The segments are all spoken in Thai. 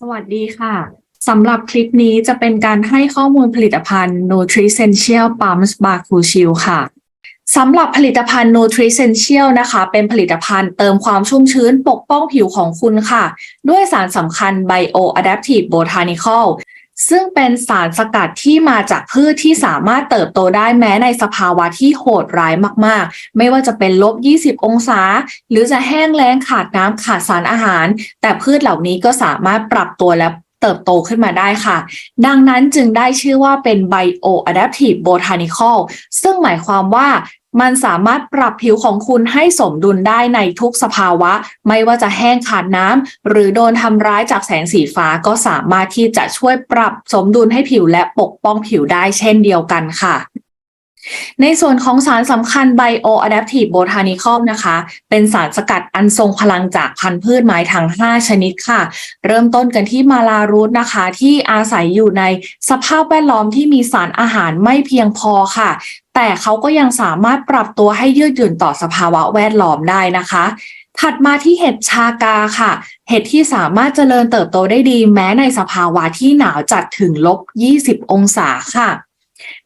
สวัสดีค่ะสำหรับคลิปนี้จะเป็นการให้ข้อมูลผลิตภัณฑ์ Nutricential Pumps Bar Cool Chill ค่ะสำหรับผลิตภัณฑ์ Nutricential นะคะ เป็นผลิตภัณฑ์เติมความชุ่มชื้นปกป้องผิวของคุณค่ะ ด้วยสารสำคัญ Bio Adaptive Botanical ซึ่งเป็นสารสกัดที่มาจากพืชที่สามารถเติบโตได้แม้ในสภาวะที่โหดร้ายมากๆ ไม่ว่าจะเป็นลบ 20 องศา หรือจะแห้งแล้งขาดน้ำขาดสารอาหาร แต่พืชเหล่านี้ก็สามารถปรับตัวและเติบโตขึ้นมาได้ค่ะ ดังนั้นจึงได้ชื่อว่าเป็น Bio Adaptive Botanical ซึ่งหมายความว่า มันสามารถปรับผิวของคุณให้สมดุลได้ในทุกสภาวะ ไม่ว่าจะแห้งขาดน้ำ หรือโดนทำร้ายจากแสงสีฟ้าก็สามารถที่จะช่วยปรับสมดุลให้ผิวและปกป้องผิวได้เช่นเดียวกันค่ะ ในส่วนของสารสำคัญ Bio Adaptive Botanical นะคะ เป็นสารสกัดอันทรงพลังจากพันธุ์พืชไม้ทั้ง 5 ชนิดค่ะ เริ่มต้นกันที่มาลารูทนะคะ ที่อาศัยอยู่ในสภาพแวดล้อมที่มีสารอาหารไม่เพียงพอค่ะ แต่เขาก็ยังสามารถปรับตัวให้ยืดหยุ่นต่อสภาวะแวดล้อมได้นะคะถัดมาที่เห็ดชากาค่ะ เห็ดที่สามารถเจริญเติบโตได้ดี แม้ในสภาวะที่หนาวจัดถึงลบ 20 องศาค่ะ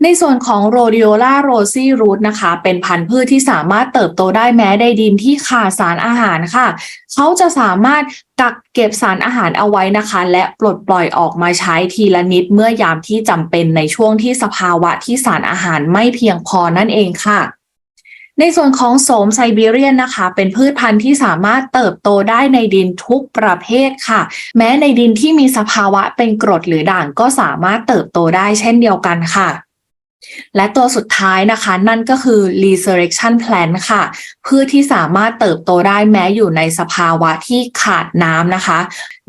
ในส่วนของโรดิโอลาโรซี่รูทนะคะ เป็นพันธุ์พืชที่สามารถเติบโตได้แม้ในดินที่ขาดสารอาหารค่ะ เขาจะสามารถกักเก็บสารอาหารเอาไว้นะคะ และปลดปล่อยออกมาใช้ทีละนิดเมื่อยามที่จำเป็นในช่วงที่สภาวะที่สารอาหารไม่เพียงพอนั่นเองค่ะในส่วนของโสมไซบีเรียนนะคะ เป็นพืชพันธุ์ที่สามารถเติบโตได้ในดินทุกประเภทค่ะ แม้ในดินที่มีสภาวะเป็นกรดหรือด่างก็สามารถเติบโตได้เช่นเดียวกันค่ะ และตัวสุดท้ายนะคะ นั่นก็คือ resurrection plant ค่ะพืชที่สามารถเติบโตได้แม้อยู่ในสภาวะที่ขาดน้ำนะคะ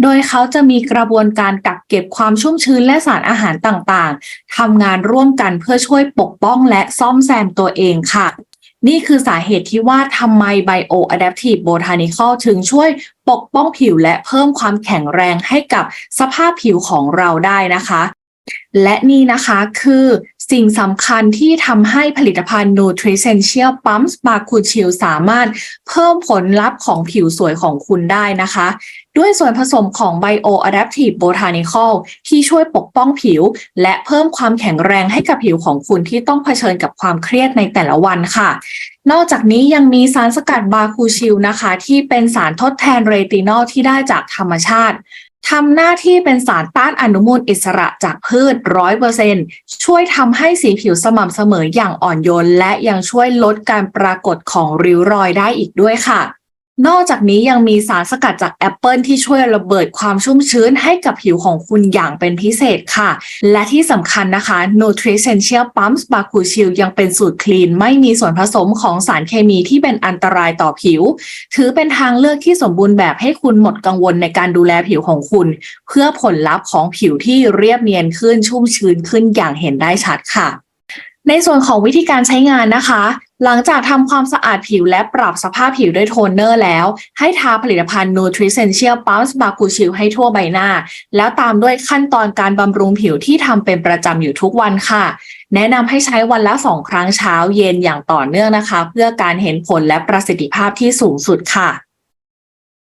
โดยเขาจะมีกระบวนการกักเก็บความชุ่มชื้นและสารอาหารต่างๆทำงานร่วมกันเพื่อช่วยปกป้องและซ่อมแซมตัวเองค่ะนี่คือสาเหตุที่ว่าทำไม Bio Adaptive Botanical ถึงช่วยปกป้องผิวและเพิ่มความแข็งแรงให้กับสภาพผิวของเราได้นะคะ และนี่นะคะคือ สิ่งสำคัญที่ทำให้ผลิตภัณฑ์ Nutricential Pumps b a c u c h i l สามารถเพิ่มผลลัพธ์ของผิวสวยของคุณได้นะคะ ด้วยส่วนผสมของ Bio Adaptive Botanical ที่ช่วยปกป้องผิว และเพิ่มความแข็งแรงให้กับผิวของคุณที่ต้องเผชิญกับความเครียดในแต่ละวันค่ะนอกจากนี้ยังมีสารสกัดบาคูชิลนะคะ ที่เป็นสารทดแทนเรตินอลที่ได้จากธรรมชาติ ทำหน้าที่เป็นสารต้านอนุมูลอิสระจากพืชร้อยเปอร์เซนช่วยทำให้สีผิวสม่ำเสมออย่างอ่อนโยน และยังช่วยลดการปรากฏของริ้วรอยได้อีกด้วยค่ะ นอกจากนี้ยังมีสารสกัดจากแอปเปิลที่ช่วยระเบิดความชุ่มชื้นให้กับผิวของคุณอย่างเป็นพิเศษค่ะ และที่สำคัญนะคะ Nutricential Pumps b a c u c h i l ยังเป็นสูตรคลีน ไม่มีส่วนผสมของสารเคมีที่เป็นอันตรายต่อผิว ถือเป็นทางเลือกที่สมบูรณ์แบบให้คุณหมดกังวลในการดูแลผิวของคุณ เพื่อผลลัพธ์ของผิวที่เรียบเนียนขึ้นชุ่มชื้นขึ้นอย่างเห็นได้ชัดค่ะ ในส่วนของวิธีการใช้งานนะคะ หลังจากทำความสะอาดผิวและปรับสภาพผิวด้วยโทนเนอร์แล้ว ให้ทาผลิตภัณฑ์ Nutricential Pumps b a c u c h i l ให้ทั่วใบหน้า แล้วตามด้วยขั้นตอนการบำรุงผิวที่ทำเป็นประจำอยู่ทุกวันค่ะ แนะนำให้ใช้วันละ 2 ครั้งเช้าเย็นอย่างต่อเนื่องนะคะ เพื่อการเห็นผลและประสิทธิภาพที่สูงสุดค่ะ